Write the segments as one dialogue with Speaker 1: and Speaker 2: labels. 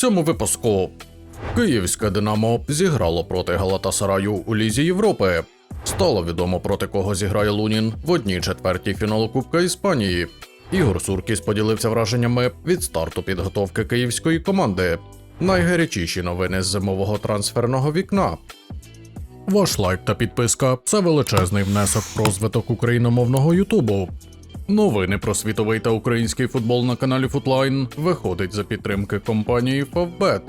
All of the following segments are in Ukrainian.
Speaker 1: цьому випуску. Київське Динамо зіграло проти Галатасараю у Лізі Європи. Стало відомо проти кого зіграє Лунін в одній четвертій фіналу Кубка Іспанії. Ігор Суркіс поділився враженнями від старту підготовки київської команди. Найгарячіші новини з зимового трансферного вікна. Ваш лайк та підписка це величезний внесок в розвиток україномовного Ютубу. Новини про світовий та український футбол на каналі Футлайн виходить за підтримки компанії Favbet.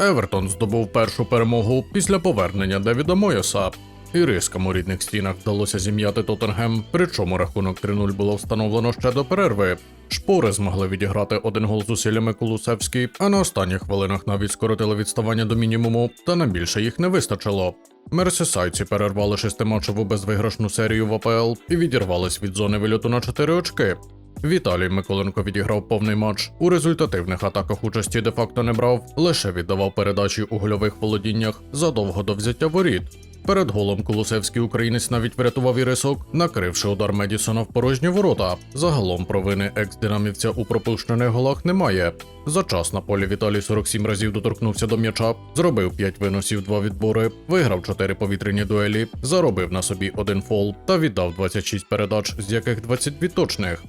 Speaker 1: Евертон здобув першу перемогу після повернення Девіда Мойоса. Ірискам у рідних стінах вдалося зім'яти Тоттенгем, причому рахунок 3-0 було встановлено ще до перерви. Шпори змогли відіграти один гол зусиллями Кулусевський, а на останніх хвилинах навіть скоротили відставання до мінімуму, та на більше їх не вистачило. Мерсисайці перервали шестиматчеву безвиграшну серію в АПЛ і відірвались від зони вильоту на 4 очки. Віталій Миколенко відіграв повний матч. У результативних атаках участі де-факто не брав, лише віддавав передачі у гольових володіннях задовго до взяття воріт. Перед голом Кулусевський українець навіть врятував ірисок, накривши удар Медісона в порожні ворота. Загалом провини екс-динамівця у пропущених голах немає. За час на полі Віталій 47 разів доторкнувся до м'яча, зробив 5 виносів, 2 відбори, виграв 4 повітряні дуелі, заробив на собі один фол та віддав 26 передач, з яких 22 точних.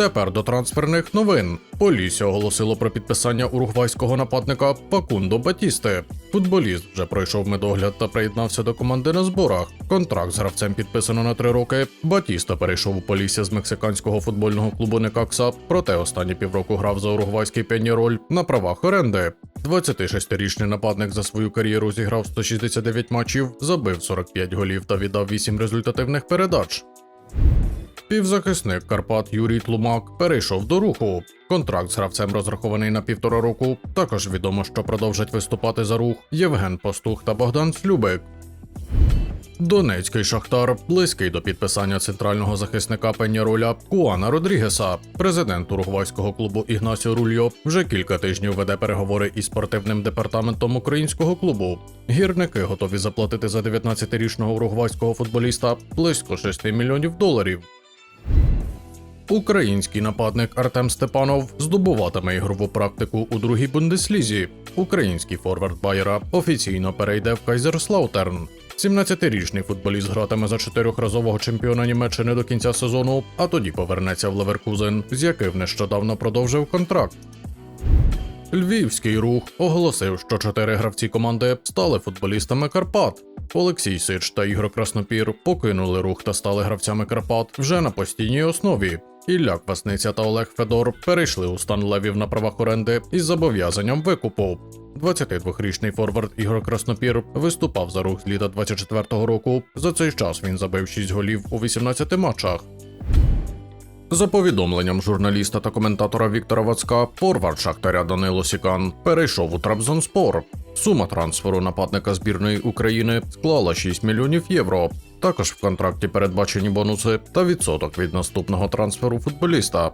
Speaker 1: Тепер до трансферних новин. Полісся оголосило про підписання уругвайського нападника Пакундо Батісти. Футболіст вже пройшов медогляд та приєднався до команди на зборах. Контракт з гравцем підписано на три роки. Батіста перейшов у Полісся з мексиканського футбольного клубу Некакса, проте останні півроку грав за уругвайський Пеніроль на правах оренди. 26-річний нападник за свою кар'єру зіграв 169 матчів, забив 45 голів та віддав 8 результативних передач. Півзахисник Карпат Юрій Тлумак перейшов до руху. Контракт з гравцем розрахований на півтора року. Також відомо, що продовжать виступати за рух Євген Пастух та Богдан Слюбик. Донецький шахтар близький до підписання центрального захисника Пенняроля Куана Родрігеса. Президент уругвайського клубу Ігнасіо Рульо вже кілька тижнів веде переговори із спортивним департаментом українського клубу. Гірники готові заплатити за 19-річного уругвайського футболіста близько 6 мільйонів доларів. Український нападник Артем Степанов здобуватиме ігрову практику у другій бундеслізі. Український форвард Байера офіційно перейде в Кайзерслаутерн. 17-річний футболіст гратиме за чотирьохразового чемпіона Німеччини до кінця сезону, а тоді повернеться в Леверкузен, з яким нещодавно продовжив контракт. Львівський рух оголосив, що чотири гравці команди стали футболістами Карпат. Олексій Сич та Ігор Краснопір покинули рух та стали гравцями Карпат вже на постійній основі. Ілля Квасниця та Олег Федор перейшли у стан левів на правах оренди із зобов'язанням викупу. 22-річний форвард Ігор Краснопір виступав за рух з літа 24-го року. За цей час він забив 6 голів у 18 матчах. За повідомленням журналіста та коментатора Віктора Вацка, форвард Шахтаря Данило Сікан перейшов у Трабзонспор. Сума трансферу нападника збірної України склала 6 мільйонів євро. Також в контракті передбачені бонуси та відсоток від наступного трансферу футболіста.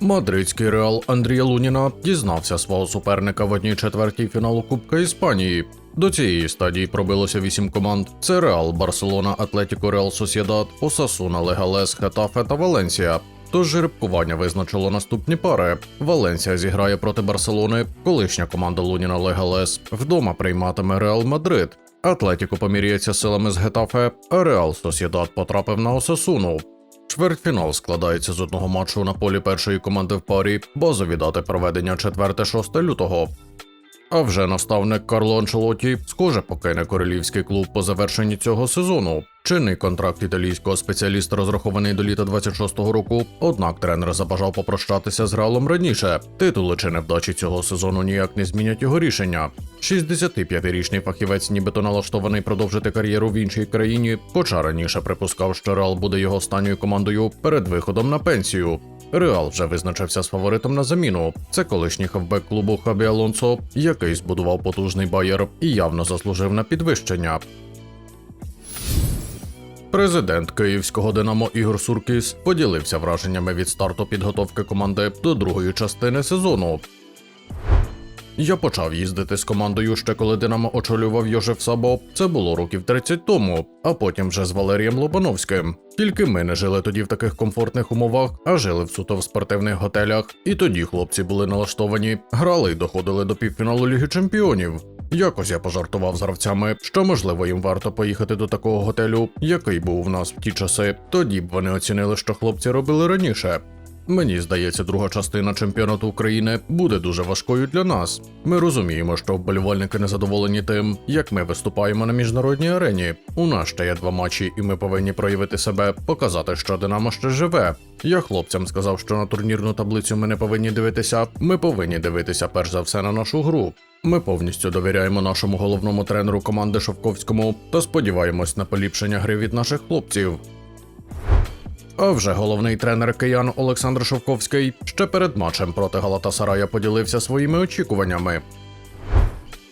Speaker 1: Мадридський реал Андрія Луніна дізнався свого суперника в одній четвертій фіналу Кубка Іспанії. До цієї стадії пробилося вісім команд: це Реал, Барселона, Атлетіко, Реал Сосєдад, Осасуна, Легалес, Хетафе та Валенсія. Тож жеребкування визначило наступні пари. Валенсія зіграє проти Барселони, колишня команда Луніна Легалес вдома прийматиме Реал Мадрид. Атлетіко поміряється силами з Гетафе, а Реал Сосідат потрапив на Осасуну. Чвертьфінал складається з одного матчу на полі першої команди в парі, базові дати проведення 4-6 лютого. А вже наставник Карло Анчелоті схоже покине королівський клуб по завершенні цього сезону. Чинний контракт італійського спеціаліста розрахований до літа 26-го року. Однак тренер забажав попрощатися з Реалом раніше. Титули чи невдачі цього сезону ніяк не змінять його рішення. 65-річний фахівець, нібито налаштований продовжити кар'єру в іншій країні, хоча раніше припускав, що Реал буде його останньою командою перед виходом на пенсію. Реал вже визначився з фаворитом на заміну. Це колишній хавбек клубу Хабі Алонсо, який збудував потужний байер і явно заслужив на підвищення. Президент київського Динамо Ігор Суркіс поділився враженнями від старту підготовки команди до другої частини сезону. Я почав їздити з командою ще коли Динамо очолював Йожеф Сабо. Це було років 30 тому, а потім вже з Валерієм Лобановським. Тільки ми не жили тоді в таких комфортних умовах, а жили в суто в спортивних готелях. І тоді хлопці були налаштовані, грали й доходили до півфіналу Ліги Чемпіонів. Якось я пожартував з гравцями, що можливо їм варто поїхати до такого готелю, який був у нас в ті часи. Тоді б вони оцінили, що хлопці робили раніше. Мені здається, друга частина чемпіонату України буде дуже важкою для нас. Ми розуміємо, що вболівальники незадоволені тим, як ми виступаємо на міжнародній арені. У нас ще є два матчі, і ми повинні проявити себе, показати, що Динамо ще живе. Я хлопцям сказав, що на турнірну таблицю ми не повинні дивитися. Ми повинні дивитися перш за все на нашу гру. Ми повністю довіряємо нашому головному тренеру команди Шовковському та сподіваємось на поліпшення гри від наших хлопців. А вже головний тренер киян Олександр Шовковський ще перед матчем проти Галатасарая поділився своїми очікуваннями.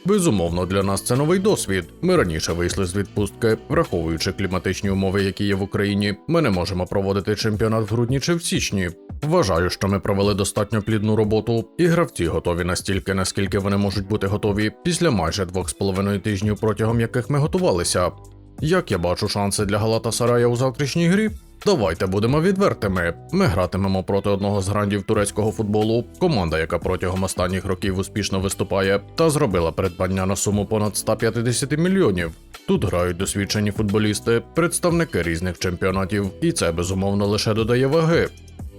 Speaker 1: Безумовно, для нас це новий досвід. Ми раніше вийшли з відпустки, враховуючи кліматичні умови, які є в Україні. Ми не можемо проводити чемпіонат в грудні чи в січні. Вважаю, що ми провели достатньо плідну роботу, і гравці готові настільки, наскільки вони можуть бути готові після майже двох з половиною тижнів, протягом яких ми готувалися. Як я бачу шанси для Галатасарая у завтрашній грі? Давайте будемо відвертими. Ми гратимемо проти одного з грандів турецького футболу, команда, яка протягом останніх років успішно виступає, та зробила придбання на суму понад 150 мільйонів. Тут грають досвідчені футболісти, представники різних чемпіонатів, і це безумовно лише додає ваги.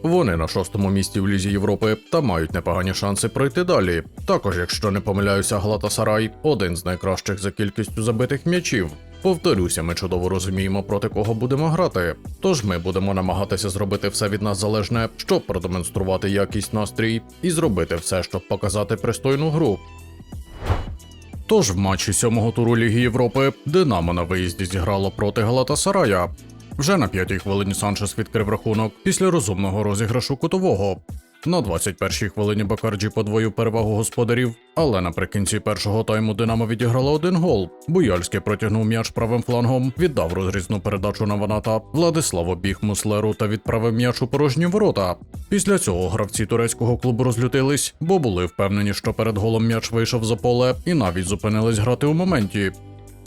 Speaker 1: Вони на шостому місці в Лізі Європи та мають непогані шанси пройти далі. Також, якщо не помиляюся, Галатасарай один з найкращих за кількістю забитих м'ячів. Повторюся, ми чудово розуміємо, проти кого будемо грати. Тож ми будемо намагатися зробити все від нас залежне, щоб продемонструвати якість настрій і зробити все, щоб показати пристойну гру. Тож в матчі сьомого туру Ліги Європи Динамо на виїзді зіграло проти Галатасарая. Вже на п'ятій хвилині Санчес відкрив рахунок після розумного розіграшу кутового. На 21-й хвилині Бакарджі подвоїв перевагу господарів, але наприкінці першого тайму Динамо відіграло один гол. Буяльський протягнув м'яч правим флангом, віддав розрізну передачу на Ваната. Владислав обіг Муслеру та відправив м'яч у порожні ворота. Після цього гравці турецького клубу розлютились, бо були впевнені, що перед голом м'яч вийшов за поле і навіть зупинились грати у моменті.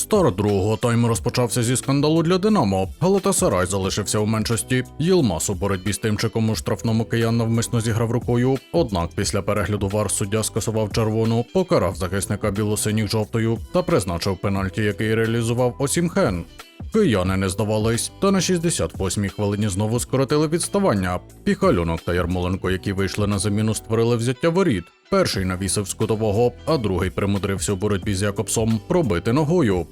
Speaker 1: Старт другого тайму розпочався зі скандалу для Динамо. Галатасарай залишився у меншості. Єлмас у боротьбі з тимчиком у штрафному киян навмисно зіграв рукою. Однак після перегляду вар суддя скасував червону, покарав захисника білосиніх жовтою та призначив пенальті, який реалізував Осімхен. Кияни не здавались, та на 68-й хвилині знову скоротили відставання. Піхалюнок та Ярмоленко, які вийшли на заміну, створили взяття воріт. Перший навісив з кутового, а другий примудрився у боротьбі з Якобсом пробити ногою.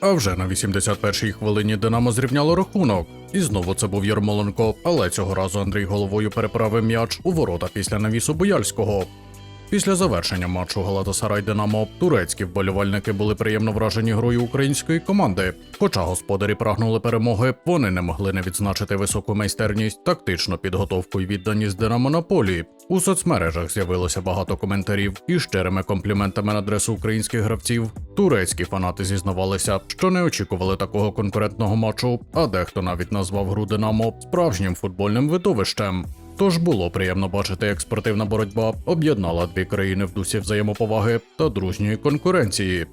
Speaker 1: А вже на 81-й хвилині Динамо зрівняло рахунок. І знову це був Ярмоленко, але цього разу Андрій головою переправив м'яч у ворота після навісу Бояльського. Після завершення матчу Галатасарай Динамо турецькі вболівальники були приємно вражені грою української команди. Хоча господарі прагнули перемоги, вони не могли не відзначити високу майстерність, тактичну підготовку і відданість Динамо на полі. У соцмережах з'явилося багато коментарів і щирими компліментами на адресу українських гравців. Турецькі фанати зізнавалися, що не очікували такого конкурентного матчу, а дехто навіть назвав гру Динамо справжнім футбольним видовищем. Тож було приємно бачити, як спортивна боротьба об'єднала дві країни в дусі взаємоповаги та дружньої конкуренції.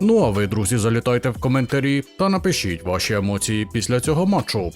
Speaker 1: Ну а ви, друзі, залітайте в коментарі та напишіть ваші емоції після цього матчу.